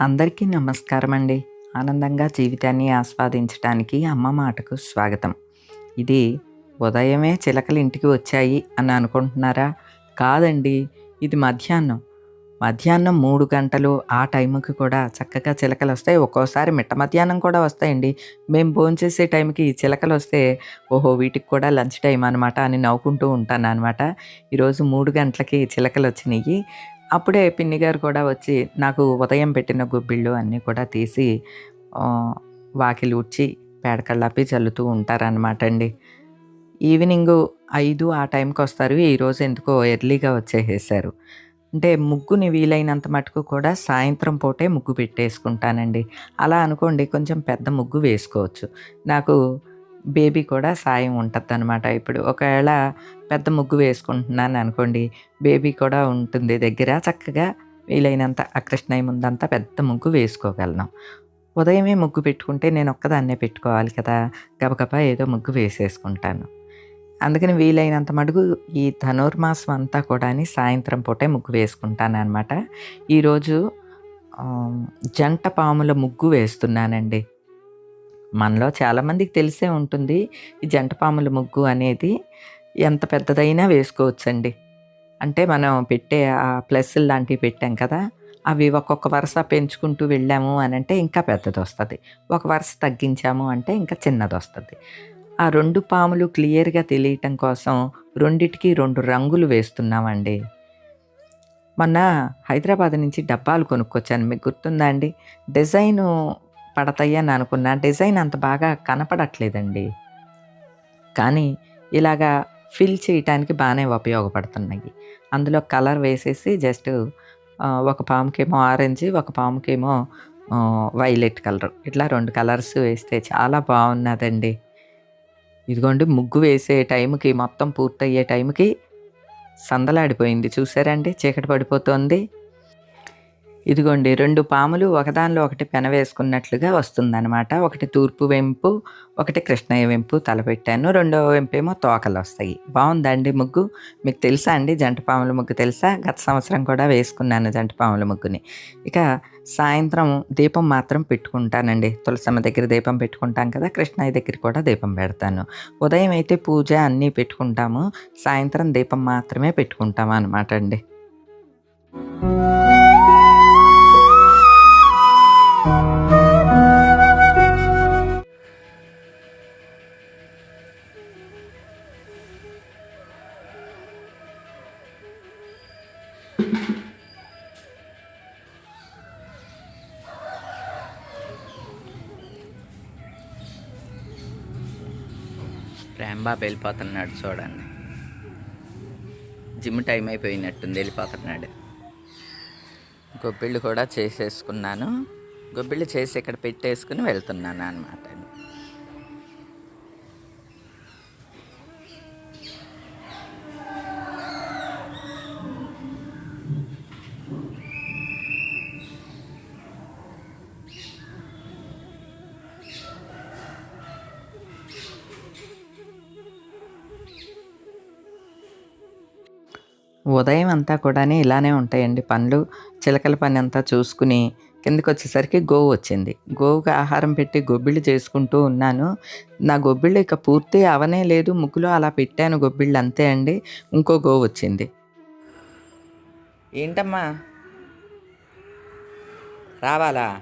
అందరికీ నమస్కారం అండి ఆనందంగా జీవితాన్ని ఆస్వాదించడానికి అమ్మ మాటకు స్వాగతం. ఇది ఉదయమే చిలకలు ఇంటికి వచ్చాయి అని అనుకుంటున్నారా? కాదండి ఇది మధ్యాహ్నం. మధ్యాహ్నం మూడు గంటలు ఆ టైంకి కూడా చక్కగా చిలకలు వస్తాయి. ఒక్కోసారి మిట్ట మధ్యాహ్నం కూడా వస్తాయండి. మేము భోంచేసే టైంకి ఈ చిలకలు వస్తే ఓహో వీటికి కూడా లంచ్ టైం అనమాట అని నవ్వుకుంటూ ఉంటాను అనమాట ఈరోజు మూడు గంటలకి చిలకలు వచ్చినాయి. అప్పుడే పిన్ని గారు కూడా వచ్చి నాకు ఉదయం పెట్టిన గుబ్బిళ్ళు అన్నీ కూడా తీసి వాకిలి ఉడ్చి పేడకళ్ళాపి చల్లుతూ ఉంటారనమాట అండి. ఈవినింగ్ ఐదు ఆ టైంకి వస్తారు. ఈరోజు ఎందుకో ఎర్లీగా వచ్చేసేసారు. అంటే ముగ్గుని వీలైనంత మటుకు కూడా సాయంత్రం పూటే ముగ్గు పెట్టేసుకుంటానండి. అలా అనుకోండి కొంచెం పెద్ద ముగ్గు వేసుకోవచ్చు. నాకు బేబీ కూడా సాయం ఉంటుంది అనమాట ఇప్పుడు ఒకవేళ పెద్ద ముగ్గు వేసుకుంటున్నాను అనుకోండి బేబీ కూడా ఉంటుంది దగ్గర. చక్కగా వీలైనంత ఆ కృష్ణయ్య ముందంతా పెద్ద ముగ్గు వేసుకోగలను. ఉదయమే ముగ్గు పెట్టుకుంటే నేను ఒక్కదాన్నే పెట్టుకోవాలి కదా గబగబా ఏదో ముగ్గు వేసేసుకుంటాను. అందుకని వీలైనంత మటుకు ఈ ధనుర్మాసం అంతా కూడా సాయంత్రం పూటే ముగ్గు వేసుకుంటాను అనమాట ఈరోజు జంట పాముల ముగ్గు వేస్తున్నానండి. మనలో చాలామందికి తెలిసే ఉంటుంది. ఈ జంట పాముల ముగ్గు అనేది ఎంత పెద్దదైనా వేసుకోవచ్చండి. అంటే మనం పెట్టే ఆ ప్లస్ లాంటివి పెట్టాం కదా అవి ఒక్కొక్క వరుస పెంచుకుంటూ వెళ్ళాము అని అంటే ఇంకా పెద్దది వస్తుంది ఒక వరుస తగ్గించాము అంటే ఇంకా చిన్నది వస్తుంది ఆ రెండు పాములు క్లియర్గా తెలియటం కోసం రెండిటికి రెండు రంగులు వేస్తున్నామండి. మొన్న హైదరాబాద్ నుంచి డబ్బాలు కొనుక్కొచ్చాను. మీకు గుర్తుందా అండి? డిజైను పడతాయి అని అనుకున్నా. డిజైన్ అంత బాగా కనపడట్లేదండి. కానీ ఇలాగా ఫిల్ చేయటానికి బాగానే ఉపయోగపడుతున్నాయి. అందులో కలర్ వేసేసి జస్ట్ ఒక పాముకేమో ఆరెంజ్ ఒక పాముకేమో వైలెట్ కలర్. ఇట్లా రెండు కలర్స్ వేస్తే చాలా బాగున్నదండి. ఇదిగోండి ముగ్గు వేసే టైంకి మొత్తం పూర్తయ్యే టైంకి సందలాడిపోయింది. చూసారండి? చీకటి పడిపోతుంది. ఇదిగోండి రెండు పాములు ఒకదానిలో ఒకటి పెన వేసుకున్నట్లుగా వస్తుందన్నమాట. ఒకటి తూర్పు వెంపు ఒకటి కృష్ణయ్య వెంపు తలపెట్టాను రెండవ వెంపేమో తోకలు వస్తాయి బాగుందండి ముగ్గు? మీకు తెలుసా అండి జంట పాముల ముగ్గు తెలుసా? గత సంవత్సరం కూడా వేసుకున్నాను జంట పాముల ముగ్గుని. ఇక సాయంత్రం దీపం మాత్రం పెట్టుకుంటానండి. తులసమ్మ దగ్గర దీపం పెట్టుకుంటాం కదా కృష్ణయ్య దగ్గర కూడా దీపం పెడతాను. ఉదయం అయితే పూజ అన్నీ పెట్టుకుంటాము. సాయంత్రం దీపం మాత్రమే పెట్టుకుంటాము అనమాట అండి. రాంబాబు వెళ్ళిపోతున్నాడు చూడండి. జిమ్ టైం అయిపోయినట్టుంది వెళ్ళిపోతున్నాడు. గొబ్బిళ్ళు కూడా చేసేసుకున్నాను. గొబ్బిళ్ళు చేసి ఇక్కడ పెట్టేసుకుని వెళ్తున్నాను అనమాట ఉదయం అంతా కూడా ఇలానే ఉంటాయండి పండ్లు. చిలకల పని అంతా చూసుకుని కిందకి వచ్చేసరికి గోవు వచ్చింది. గోవుకి ఆహారం పెట్టి గొబ్బిళ్ళు చేసుకుంటూ ఉన్నాను. నా గొబ్బిళ్ళు ఇక పూర్తి అవనే లేదు. ముగ్గులో అలా పెట్టాను గొబ్బిళ్ళు అంతే అండి. ఇంకో గోవు వచ్చింది. ఏంటమ్మా? రావాలా?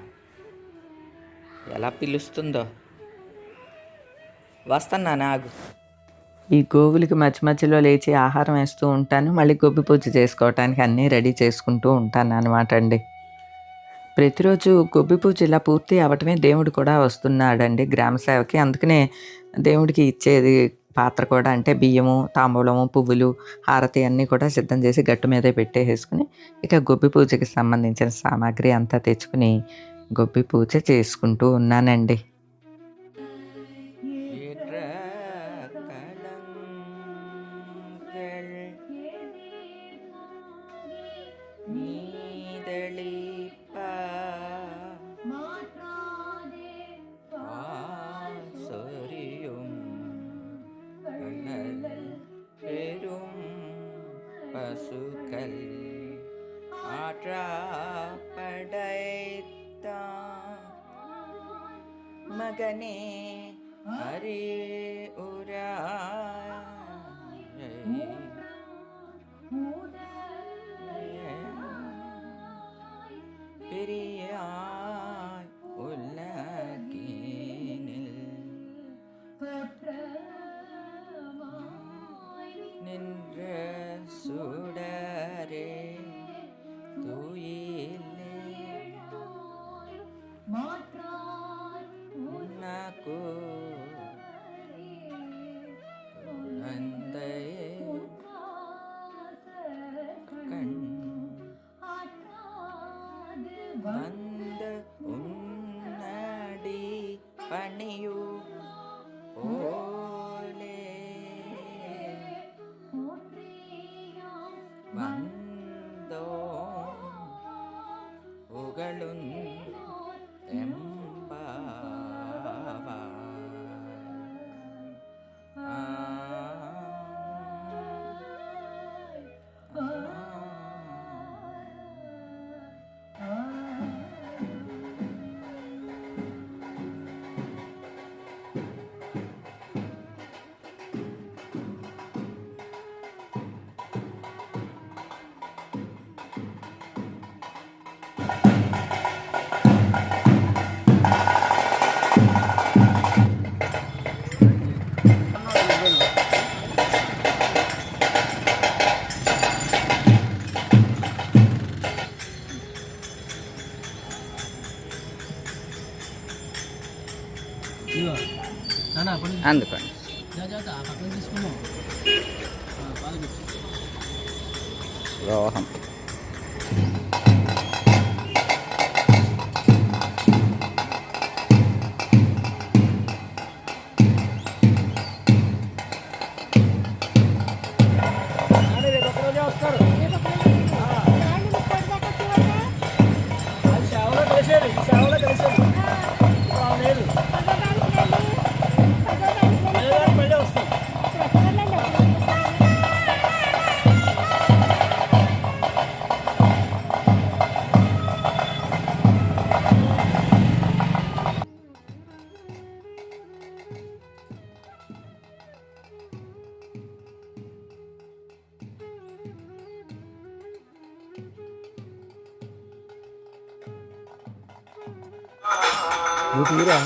ఎలా పిలుస్తుందో? వస్తాను నాగు ఈ గోవులకి మధ్య మధ్యలో లేచి ఆహారం వేస్తూ ఉంటాను. మళ్ళీ గొబ్బి పూజ చేసుకోవటానికి అన్నీ రెడీ చేసుకుంటూ ఉంటాను అనమాట అండి. ప్రతిరోజు గొబ్బి పూజ ఇలా పూర్తి అవటమే దేవుడు కూడా వస్తున్నాడండి గ్రామ సేవకి. అందుకనే దేవుడికి ఇచ్చేది పాత్ర కూడా అంటే బియ్యము తాంబూలము పువ్వులు హారతి అన్నీ కూడా సిద్ధం చేసి గట్టు మీదే పెట్టేసుకుని ఇక గొబ్బి పూజకి సంబంధించిన సామాగ్రి అంతా తెచ్చుకుని గొబ్బి పూజ చేసుకుంటూ ఉన్నానండి. மகனே ஹரே you అందుకోండి రోహం. వస్తారు సేవలో ఊపిరా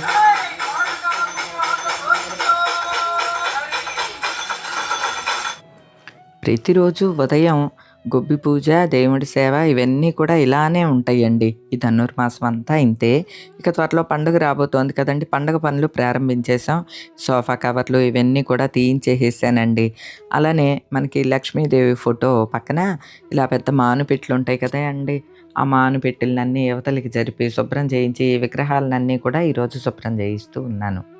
ప్రతిరోజు ఉదయం గొబ్బి పూజ దేవుడి సేవ ఇవన్నీ కూడా ఇలానే ఉంటాయండి. ఈ ధనుర్మాసం అంతా ఇంతే. ఇక త్వరలో పండుగ రాబోతోంది కదండి. పండుగ పనులు ప్రారంభించేసాం సోఫా కవర్లు ఇవన్నీ కూడా తీయించేసేసానండి. అలానే మనకి లక్ష్మీదేవి ఫోటో పక్కన ఇలా పెద్ద మానుపెట్లు ఉంటాయి కదా అండి. ఆ మానుపెట్టెలన్నీ యువతలకి జరిపి శుభ్రం చేయించి ఈ విగ్రహాలన్నీ కూడా ఈరోజు శుభ్రం చేయిస్తూ ఉన్నాను.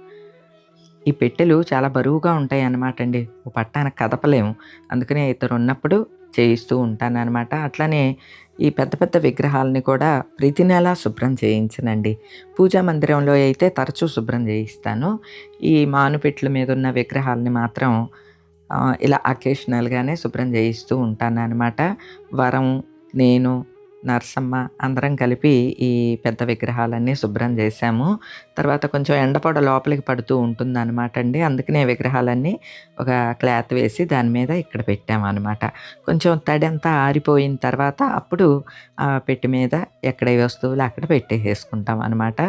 ఈ పెట్టెలు చాలా బరువుగా ఉంటాయి అన్నమాట అండి. ఓ పట్టాన కదపలేము. అందుకనే ఇద్దరు ఉన్నప్పుడు చేయిస్తూ ఉంటాను అనమాట అట్లనే ఈ పెద్ద పెద్ద విగ్రహాలని కూడా ప్రతి నెల శుభ్రం చేయించనండి. పూజా మందిరంలో అయితే తరచూ శుభ్రం చేయిస్తాను. ఈ మానుపెట్ల మీద ఉన్న విగ్రహాలని మాత్రం ఇలా అకేషనల్గానే శుభ్రం చేయిస్తూ ఉంటాను అనమాట వరం నేను నర్సమ్మ అందరం కలిపి ఈ పెద్ద విగ్రహాలన్నీ శుభ్రం చేశాము. తర్వాత కొంచెం ఎండపొడ లోపలికి పడుతూ ఉంటుంది అనమాట అండి. అందుకనే విగ్రహాలన్నీ ఒక క్లాత్ వేసి దాని మీద ఇక్కడ పెట్టామన్నమాట. కొంచెం తడి ఆరిపోయిన తర్వాత అప్పుడు ఆ పెట్టి మీద ఎక్కడ ఏ వస్తువులు అక్కడ పెట్టేసుకుంటాం అనమాట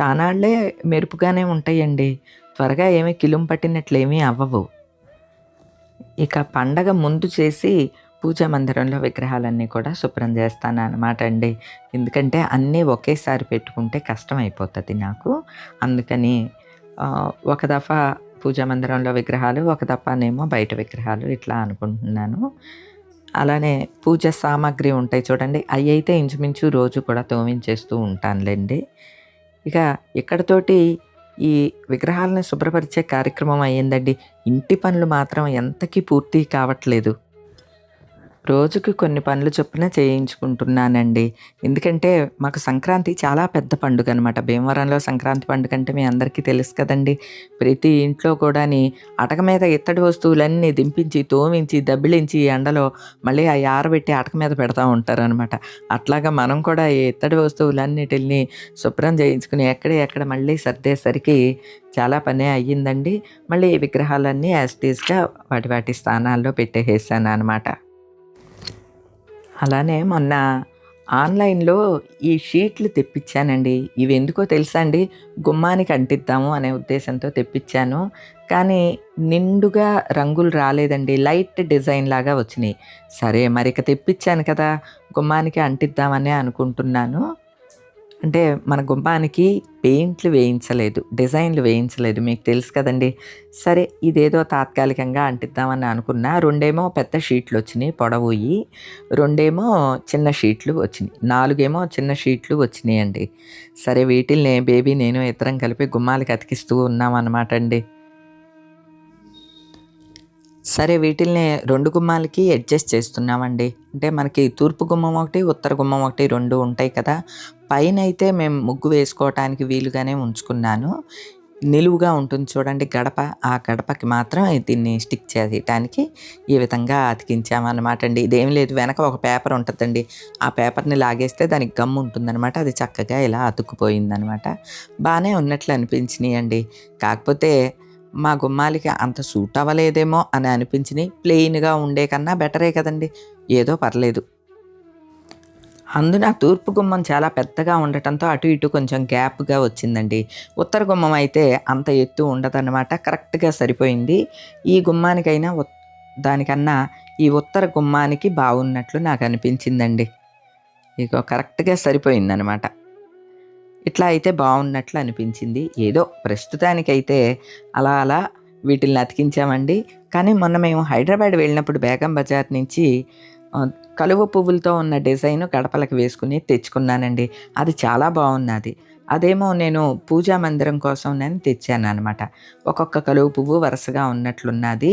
చానాళ్ళే మెరుపుగానే ఉంటాయండి. త్వరగా ఏమీ కిలుం పట్టినట్లు ఏమీ అవ్వవు. ఇక పండగ ముందు చేసి పూజా మందిరంలో విగ్రహాలన్నీ కూడా శుభ్రం చేస్తాను అనమాట అండి. ఎందుకంటే అన్నీ ఒకేసారి పెట్టుకుంటే కష్టం అయిపోతుంది నాకు. అందుకని ఒక దఫా పూజా మందిరంలో విగ్రహాలు ఒక దఫానేమో బయట విగ్రహాలు ఇట్లా అనుకుంటున్నాను. అలానే పూజ సామాగ్రి ఉంటాయి చూడండి. అవి అయితే ఇంచుమించు రోజు కూడా తోమించేస్తూ ఉంటానులేండి. ఇక ఇక్కడతోటి ఈ విగ్రహాలను శుభ్రపరిచే కార్యక్రమం అయ్యిందండి. ఇంటి పనులు మాత్రం ఎంతకీ పూర్తి కావట్లేదు. రోజుకి కొన్ని పనులు చొప్పున చేయించుకుంటున్నానండి. ఎందుకంటే మాకు సంక్రాంతి చాలా పెద్ద పండుగ అనమాట. భీమవరంలో సంక్రాంతి పండుగ అంటే మీ అందరికీ తెలుసు కదండీ! ప్రతి ఇంట్లో కూడాని అటక మీద ఇత్తడి వస్తువులన్నీ దింపించి, తోమించి, దబ్బిలించి ఎండలో మళ్ళీ ఆ ఆరబెట్టి అటక మీద పెడతా ఉంటారనమాట. అట్లాగా మనం కూడా ఈ ఇత్తడి వస్తువులన్నిటిని శుభ్రం చేయించుకుని ఎక్కడ ఎక్కడ మళ్ళీ సర్దేసరికి చాలా పనే అయ్యిందండి. మళ్ళీ ఈ విగ్రహాలన్నీ యాజ్ వాటి వాటి స్థానాల్లో పెట్టేసాను అనమాట అలానే మొన్న ఆన్‌లైన్‌లో ఈ షీట్లు తెప్పించానండి ఇవి ఎందుకో తెలుసా అండి? గుమ్మానికి అంటిద్దాము అనే ఉద్దేశంతో తెప్పించాను కానీ నిండుగా రంగులు రాలేదండి. లైట్ డిజైన్ లాగా వచ్చినాయి సరే మరిక తెప్పించాను కదా! గుమ్మానికి అంటిద్దామనే అనుకుంటున్నాను. అంటే మన గుమ్మానికి పెయింట్లు వేయించలేదు. డిజైన్‌లు వేయించలేదు. మీకు తెలుసు కదండీ! సరే ఇదేదో తాత్కాలికంగా అంటిద్దామని అనుకున్నా. రెండేమో పెద్ద షీట్లు వచ్చినాయి పొడవుయి. రెండేమో చిన్న షీట్లు వచ్చినాయి నాలుగేమో చిన్న షీట్లు వచ్చినియండి. సరే వీటిల్ని బేబీ నేను ఇద్దరం కలిపి గుమ్మాలకి అతికిస్తూ ఉన్నామన్నమాట అండి. సరే వీటిల్ని రెండు గుమ్మాలకి అడ్జస్ట్ చేస్తున్నామండి. అంటే మనకి తూర్పు గుమ్మం ఒకటి, ఉత్తర గుమ్మం ఒకటి రెండు ఉంటాయి కదా! పైన అయితే మేము ముగ్గు వేసుకోవటానికి వీలుగానే ఉంచుకున్నాను. నిలువుగా ఉంటుంది చూడండి గడప. ఆ గడపకి మాత్రం దీన్ని స్టిక్ చేయటానికి ఈ విధంగా అతికించామన్నమాట అండి. ఇదేం లేదు వెనక ఒక పేపర్ ఉంటుందండి ఆ పేపర్‌ని లాగేస్తే దానికి గమ్ ఉంటుందన్నమాట అది చక్కగా ఇలా అతుక్కుపోయిందనమాట. బాగానే ఉన్నట్లు అనిపించినాయండి కాకపోతే మా గుమ్మాలకి అంత సూట్ అవ్వలేదేమో అని అనిపించినియి. ప్లెయిన్‌గా ఉండే కన్నా బెటరే కదండీ! ఏదో పర్లేదు. అందున తూర్పు గుమ్మం చాలా పెద్దగా ఉండటంతో అటు ఇటు కొంచెం గ్యాప్‌గా వచ్చిందండి. ఉత్తర గుమ్మం అయితే అంత ఎత్తు ఉండదన్నమాట కరెక్ట్‌గా సరిపోయింది. ఈ గుమ్మానికైనా దానికన్నా ఈ ఉత్తర గుమ్మానికి బాగున్నట్లు నాకు అనిపించిందండి ఇగో కరెక్ట్‌గా సరిపోయిందనమాట. ఇట్లా అయితే బాగున్నట్లు అనిపించింది. ఏదో ప్రస్తుతానికైతే అలా అలా వీటిల్ని అతికించామండి. కానీ మొన్న మేము హైదరాబాద్ వెళ్ళినప్పుడు బేగం బజార్ నుంచి కలువ పువ్వులతో ఉన్న డిజైన్ గడపలకు వేసుకుని తెచ్చుకున్నానండి. అది చాలా బాగున్నది అదేమో నేను పూజా మందిరం కోసం నేను తెచ్చాననమాట. ఒక్కొక్క కలువ పువ్వు వరుసగా ఉన్నట్లున్నది.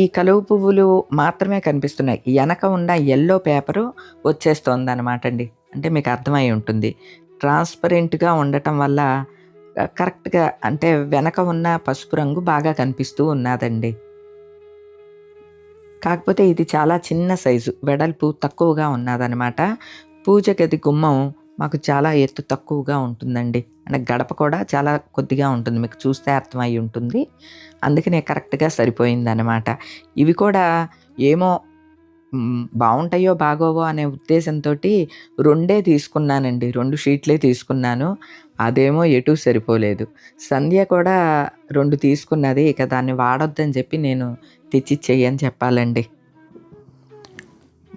ఈ కలువ పువ్వులు మాత్రమే కనిపిస్తున్నాయి. వెనక ఉన్న ఎల్లో పేపరు వచ్చేస్తోందనమాట అండి. అంటే మీకు అర్థమై ఉంటుంది. ట్రాన్స్‌పరెంట్‌గా ఉండటం వల్ల కరెక్ట్‌గా అంటే వెనక ఉన్న పసుపు రంగు బాగా కనిపిస్తూ ఉన్నాదండి. కాకపోతే ఇది చాలా చిన్న సైజు. వెడల్పు తక్కువగా ఉన్నదనమాట పూజ గది గుమ్మం మాకు చాలా ఎత్తు తక్కువగా ఉంటుందండి. అంటే గడప కూడా చాలా కొద్దిగా ఉంటుంది. మీకు చూస్తే అర్థమై ఉంటుంది. అందుకనే కరెక్ట్‌గా సరిపోయిందనమాట. ఇవి కూడా ఏమో బాగుంటాయో బాగోవో అనే ఉద్దేశంతోటి రెండే తీసుకున్నానండి. రెండు షీట్లే తీసుకున్నాను. అదేమో ఎటూ సరిపోలేదు. సంధ్య కూడా రెండు తీసుకున్నది. ఇక దాన్ని వాడొద్దని చెప్పి నేను తెచ్చి చెయ్యని చెప్పాలండి.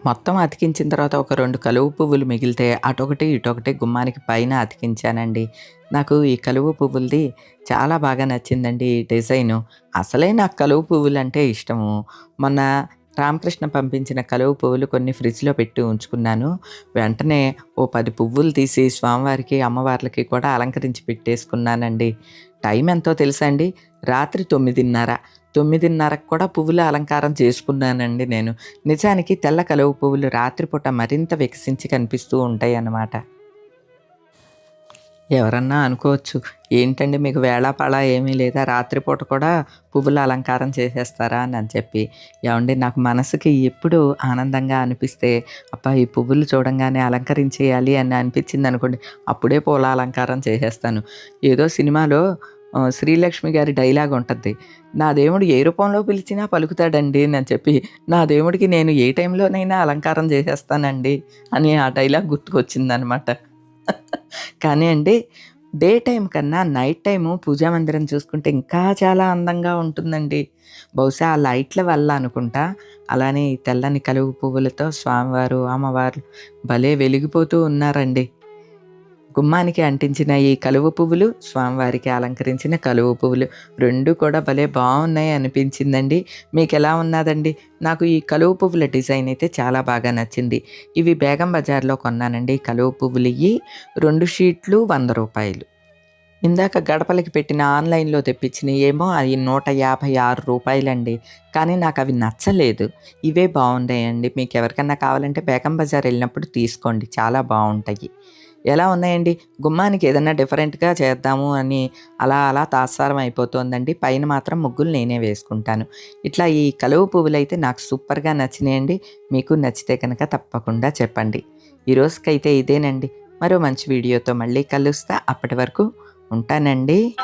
మొత్తం అతికించిన తర్వాత ఒక రెండు కలువ పువ్వులు మిగిలితే అటొకటి, ఇటొకటి గుమ్మానికి పైన అతికించానండి. నాకు ఈ కలువ పువ్వులది చాలా బాగా నచ్చిందండి ఈ డిజైను. అసలే నాకు కలువ పువ్వులంటే ఇష్టము. మొన్న రామకృష్ణ పంపించిన కలువ పువ్వులు కొన్ని ఫ్రిడ్జ్‌లో పెట్టి ఉంచుకున్నాను. వెంటనే ఓ పది పువ్వులు తీసి స్వామివారికి, అమ్మవార్లకి కూడా అలంకరించి పెట్టేసుకున్నానండి. టైం ఎంతో తెలుసా అండి? రాత్రి 9:30. 9:30కి కూడా పువ్వుల అలంకారం చేసుకున్నానండి నేను. నిజానికి తెల్ల కలువ పువ్వులు రాత్రిపూట మరింత వికసించి కనిపిస్తూ ఉంటాయి అన్నమాట ఎవరన్నా అనుకోవచ్చు. ఏంటండి మీకు వేళాపాళా ఏమీ లేదా? రాత్రిపూట కూడా పువ్వుల అలంకారం చేసేస్తారా అని చెప్పి. ఏమండి నాకు మనసుకి ఎప్పుడు ఆనందంగా అనిపిస్తే అబ్బా! ఈ పువ్వులు చూడంగానే అలంకరించేయాలి అని అనిపించింది అనుకోండి అప్పుడే పూల అలంకారం చేసేస్తాను. ఏదో సినిమాలో శ్రీలక్ష్మి గారి డైలాగ్ ఉంటుంది నా దేవుడు ఏ రూపంలో పిలిచినా పలుకుతాడండి అని చెప్పి. నా దేవుడికి నేను ఏ టైంలోనైనా అలంకారం చేసేస్తానండి అని ఆ డైలాగ్ గుర్తుకొచ్చిందనమాట. కానీ అండి డే టైం కన్నా నైట్ టైము పూజా మందిరం చూసుకుంటే ఇంకా చాలా అందంగా ఉంటుందండి. బహుశా ఆ లైట్ల వల్ల అనుకుంటా. అలానే తెల్లని కలువ పువ్వులతో స్వామివారు, అమ్మవారు భలే వెలిగిపోతూ ఉన్నారండి. గుమ్మానికి అంటించిన ఈ కలువ పువ్వులు, స్వామివారికి అలంకరించిన కలువ పువ్వులు రెండు కూడా భలే బాగున్నాయి అనిపించిందండి. ఎలా ఉన్నాదండి? నాకు ఈ కలువ పువ్వుల డిజైన్ అయితే చాలా బాగా నచ్చింది. ఇవి బేగం బజార్‌లో కొన్నానండి. కలువ పువ్వులియ్యి 2 షీట్లు వంద రూపాయలు ఇందాక గడపలకి పెట్టిన ఆన్లైన్లో తెప్పించిన ఏమో అవి నూట యాభై ఆరు రూపాయలండి కానీ నాకు అవి నచ్చలేదు ఇవే బాగున్నాయండి మీకు ఎవరికన్నా కావాలంటే బేగం బజార్ వెళ్ళినప్పుడు తీసుకోండి చాలా బాగుంటాయి ఎలా ఉన్నాయండి? గుమ్మానికి ఏదైనా డిఫరెంట్గా చేద్దాము అని అలా అలా తాత్సారం అయిపోతుందండి. పైన మాత్రం ముగ్గులు నేనే వేసుకుంటాను. ఇట్లా ఈ కలువ పువ్వులు అయితే నాకు సూపర్గా నచ్చినాయండి. మీకు నచ్చితే కనుక తప్పకుండా చెప్పండి. ఈ రోజుకైతే ఇదేనండి. మరో మంచి వీడియోతో మళ్ళీ కలుస్తా. అప్పటి వరకు ఉంటానండి.